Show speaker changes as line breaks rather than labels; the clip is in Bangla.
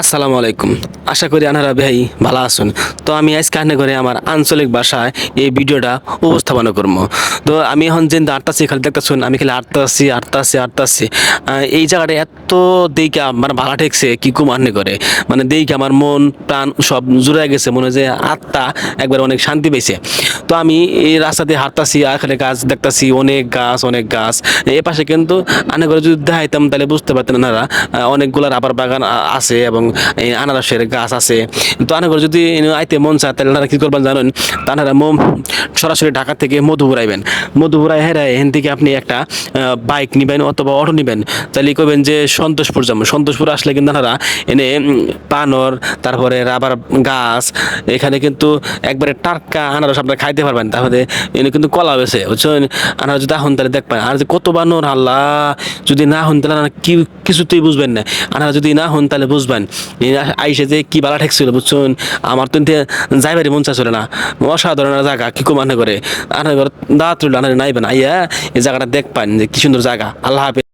আসসালামু আলাইকুম। আশা করি আনারা ভাই ভালো আছেন। তো আমি আজ কাহিনী করে আমার আঞ্চলিক ভাষায় এই ভিডিওটা উপস্থাপনা করব। তো আমি এখন যে আটটাছি খালি দেখতেছেন, আমি খালি আটটা আছি আটটা আছি আটটা আছি। এই জায়গাটা এত দেখে আমার ভালো ঠেকছে, কি কু মানে করে। মানে দেখে আমার মন, প্রাণ সব জুড়ে গেছে, মনে যে আত্মা একবার অনেক শান্তি পেয়েছে তো আমি এই রাস্তা দিয়ে হাঁটতাছি আর এখানে গাছ দেখতাছি, অনেক গাছ অনেক গাছ। এ পাশে কিন্তু আনে করে যদি দেখাইতাম, তাহলে বুঝতে পারতেন ওনারা অনেকগুলো রাবার বাগান আছে এবং আনারসের গাছ আছে। তো আনে করে যদি আইতে মন চায়, তাহলে ওনারা কী করবেন জানেন? তারা সরাসরি ঢাকা থেকে মধু ঘুরাইবেন। মধু ঘুরাই হেরাই এখান থেকে আপনি একটা বাইক নিবেন অথবা অটো নিবেন। তাহলে করবেন যে সন্তোষপুর যাবেন সন্তোষপুর আসলে কিন্তু ওনারা এনে পানর তারপরে রাবার গাছ, এখানে কিন্তু একবারে টাটকা আনারস আপনারা খাইতে পারবেন। তাহলে এনে কিন্তু কলা হয়েছে বুঝছেন? আনারস যদি আহুন তাহলে দেখবেন, আর যে কত বানর আল্লাহ, যদি না হন তাহলে কি, কিছুতেই বুঝবেন না। আনারা যদি না হন তাহলে বুঝবেন। আইসে যে কি বালা ঠেকছিল বুঝছুন? আমার তো যাইবারই মন চাচ্ছিল না। অসাধারণ জায়গা কি কমানে করে আনার দাঁত আনারে নাইবেন আইয়া, এই জায়গাটা দেখ পান যে কি সুন্দর জায়গা আল্লাহ হাফেজ।